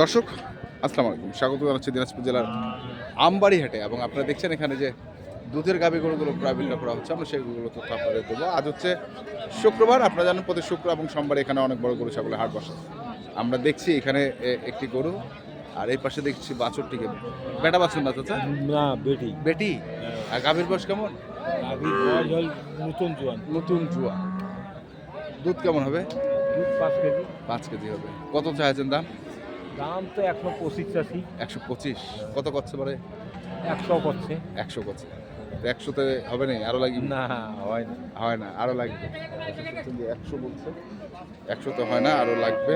দর্শক আসসালামু আলাইকুম। স্বাগত জানাচ্ছি দিনাজপুর জেলার আমবাড়ি হাটে এবং আপনারা দেখছেন এখানে যে দুধের গাভী গরুগুলো প্রায় বিক্রি করা হচ্ছে আমরা সেগুলো তথ্য আপনাদের দেবো। আজ হচ্ছে শুক্রবার আপনারা জানেন প্রতি শুক্র এবং সোমবার এখানে অনেক বড় গরু ছাগলের হাট বসে। আমরা দেখছি এখানে একটি গরু আর এই পাশে দেখছি বাছুরটিকে। বেটা বাছুর না চাচা? না বেটি। বেটি? আর গাভীর বয়স কেমন? নতুন জোয়ান। নতুন জুয়া দুধ কেমন হবে? দুধ পাঁচ কেজি। পাঁচ কেজি হবে। কত চাইছেন দাম? দাম তো একশো পঁচিশ চাষি একশো পঁচিশ। কত করছে পরে? একশো করছে। একশো করছে। তো একশোতে হবে না আরও লাগবে? না হয় না। হয় না আরও লাগবে। একশো বলছে। একশো তো হয় না আরও লাগবে।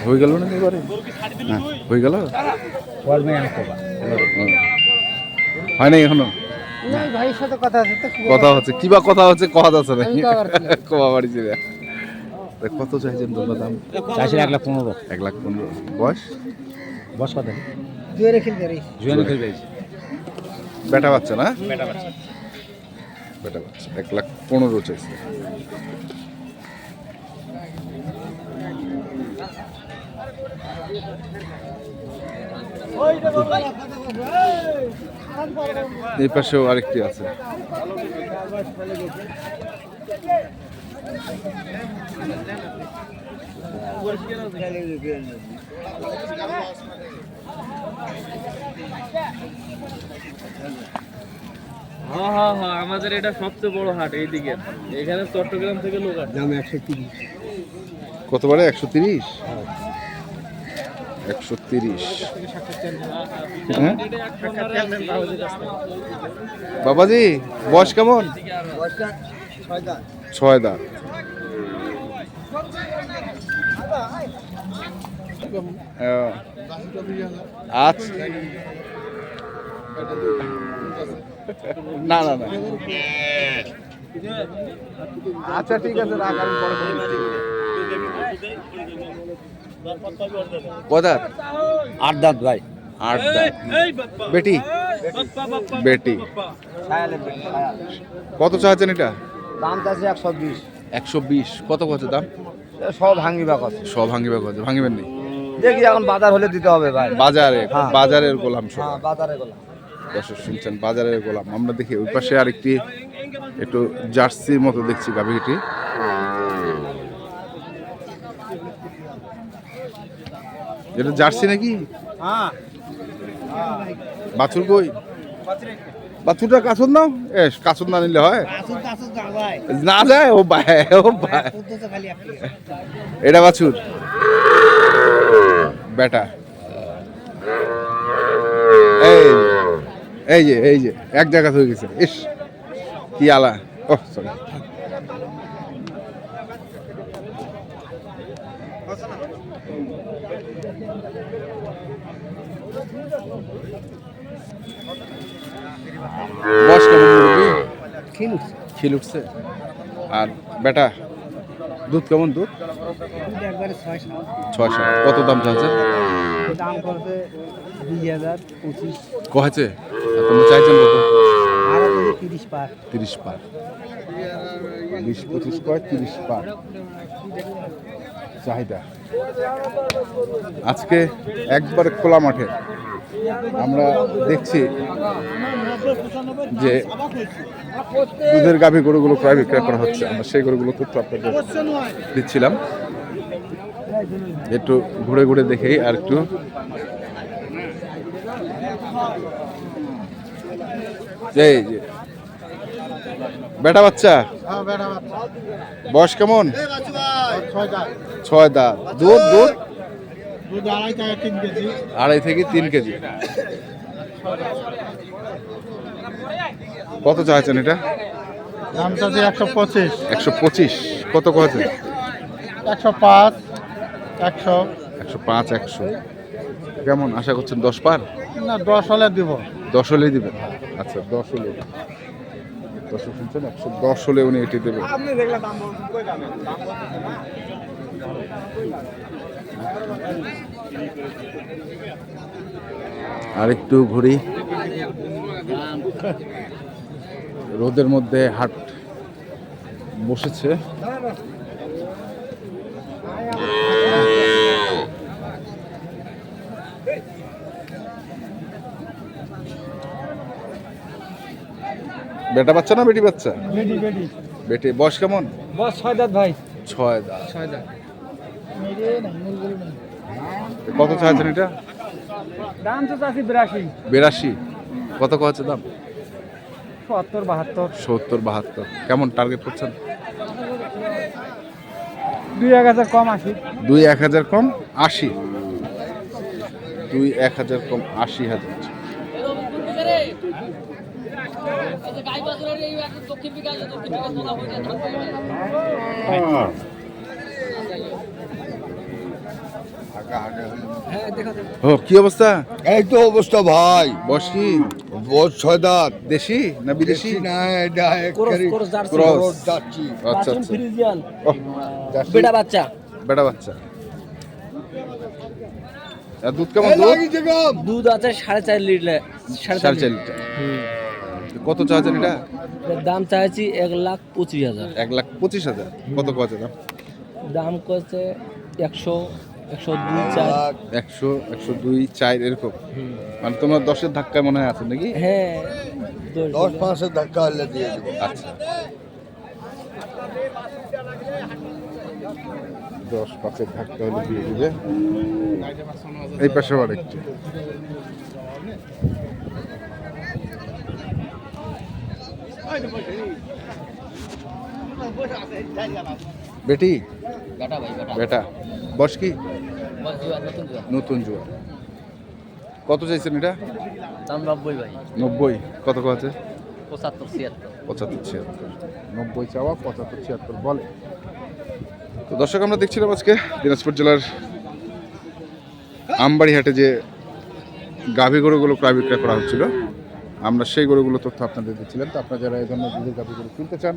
হয়ে গেল না? এবারে হ্যাঁ, গেল? হয় নাই এখনও কথা আছে হচ্ছে কি বা কথা হচ্ছে কথা যাচ্ছে না? কবা বাড়ি কত চাইছেন তোমরা দাম? চাষির এক লাখ পনেরো। এক লাখ পনেরো। বয়স? বস কথা দুয়ে রেখে দেরি জুয়ানি খেলবে বেটা বাচ্চা না? বেটা বাচ্চা। বেটা বাচ্চা। এক লাখ পনেরো চাইছে। এই পাশেও আরেকটি আছে। হ্যাঁ হ্যাঁ হ্যাঁ আমাদের এটা সবচেয়ে বড় হাট এইদিকে। এখানে চট্টগ্রাম থেকে লোক আসে। দাম একশো তিরিশ। কত বারে একশো তিরিশ? একশো তিরিশ। হ্যাঁ? বাবাজি বয়স কেমন? ছয় দাঁত। আহ, আচ্ছা না না না। আচ্ছা ঠিক আছে রাখ আমি পরে আট দাঁত ভাই। আট দাঁত। বেটি? বেটি। কত চাচ্ছেন এটা? দাম চাচ্ছে একশো বিশ। একশো বিশ। কত কত দাম? সব ভাঙিবা কথা। সব ভাঙিবে কত ভাঙিবেন নি? দেখি এখন বাজার হলে দিতে হবে ভাই। বাজারে হ্যাঁ। বাজারের গোলাম সব। হ্যাঁ বাজারে গেলাম। দর্শক শুনছেন বাজারের গোলাম। আমরা দেখি ওই পাশে আরেকটি একটু জার্সির মতো দেখছি গাভীটি। এটা জার্সি নাকি? হ্যাঁ। বাছুর কই? বাছুরটা কাছুর নাও। এ কাছুর না নিলে হয়? না যায়? ও ভাই ও ভাই। এটা বাছুর। বেটা। এই এই যে এই যে, এক জায়গা হয়ে গেছে। ইস, কি আলা। ও সরি বয়স কেমন মুরব্বী খিলুস খিল উঠছে। আর বেটা দুধ কেমন দুধ? ছয় সাত। কত দাম চাচ্ছে দাম করছে দুই হাজার পঁচিশ। কহেছে তুমি চাইছেন কত? তিরিশ পার। তিরিশ পার। বিশ পঁচিশ কয়? তিরিশ পার। চাহিদা। আজকে একবারে খোলা মাঠে। আমরা দেখছি যে দুধের গাভী গরুগুলো প্রায় বিক্রয় করা হচ্ছে। আমরা সেই গরুগুলো তথ্য আপনাদের দিচ্ছিলাম। একটু ঘুরে ঘুরে দেখেই আর একটু এই যে বেটা বাচ্চা? বয়স কেমন? ছয় দাঁত। দুধ দুধ? আড়াই থেকে তিন কেজি। কত চাইছেন এটা? দাম চাচ্ছে একশো পঁচিশ। একশো পঁচিশ। কত কয়েছে একশো পাঁচ একশো। একশো পাঁচ একশো। কেমন আশা করছেন দশ পার? না দশ হলে দিব। দশ হলেই দিবেন। আচ্ছা দশ হলে। দশ শুনছেন? একশো দশ হলে উনি এটি দেবেন। আরেকটু ঘুরি। রোদের মধ্যে হাট বসেছে। বেটা বাচ্চা না বেটি বাচ্চা? বেডি বেডি বেটি বয়স কেমন? বস ছয় দাঁত ভাই। ছয় দাঁত। ছয় দাঁত। কত চাইছেন এটা? দাম তো চাচ্ছি বিরাশি। বিরাশি। কত কচ্ছে দাম? সত্তর বাহাত্তর। সত্তর বাহাত্তর। কেমন টার্গেট করছেন? দুই এক হাজার কম আশি। দুই এক হাজার কম আশি। দুই এক হাজার কম আশি হাজার। ও কি অবস্থা? এই তো অবস্থা ভাই। বয়স কি বস ছয় দাঁত দেশি না বিদেশি? না এটা ক্রস ক্রস আচ্ছা আচ্ছা। বেটা বাচ্চা। বেটা বাচ্চা। আর দুধ কেমন দুধ? দুধ আছে সাড়ে চার লিটার সাড়ে চার লিটার। কত চাচ্ছেন এটা? দাম চাইছি এক লাখ পঁচিশ হাজার। এক লাখ পঁচিশ হাজার। কত দাম দাম করছে একশো একশো দুই চার। একশো একশো দুই চার এরকম। মানে তোমার দশের ধাক্কায় মনে হয় আছে নাকি? হ্যাঁ দশ। পাঁচের ধাক্কা হলে দিয়ে দেবো। আচ্ছা। দশ পাঁচের ধাক্কা হলে দিয়ে দিবে। এই পাশে আবার একটু। বেটি? বেটা বস কি? নতুন জোয়ার কত চাইছেন এটা? নব্বই ভাই। নব্বই। কত কত আছে? পঁচাত্তর ছিয়াত্তর। পঁচাত্তর ছিয়াত্তর। নব্বই চাওয়া পঁচাত্তর ছিয়াত্তর বলে। তো দর্শক আমরা দেখছিলাম আজকে দিনাজপুর জেলার আমবাড়ি হাটে যে গাভী গরুগুলো প্রায় বিক্রয় করা হচ্ছিল আমরা সেই গরুগুলো তথ্য আপনাদের দিচ্ছিলাম। তো আপনারা যারা এই ধরনের দুধের গাভী গরু কিনতে চান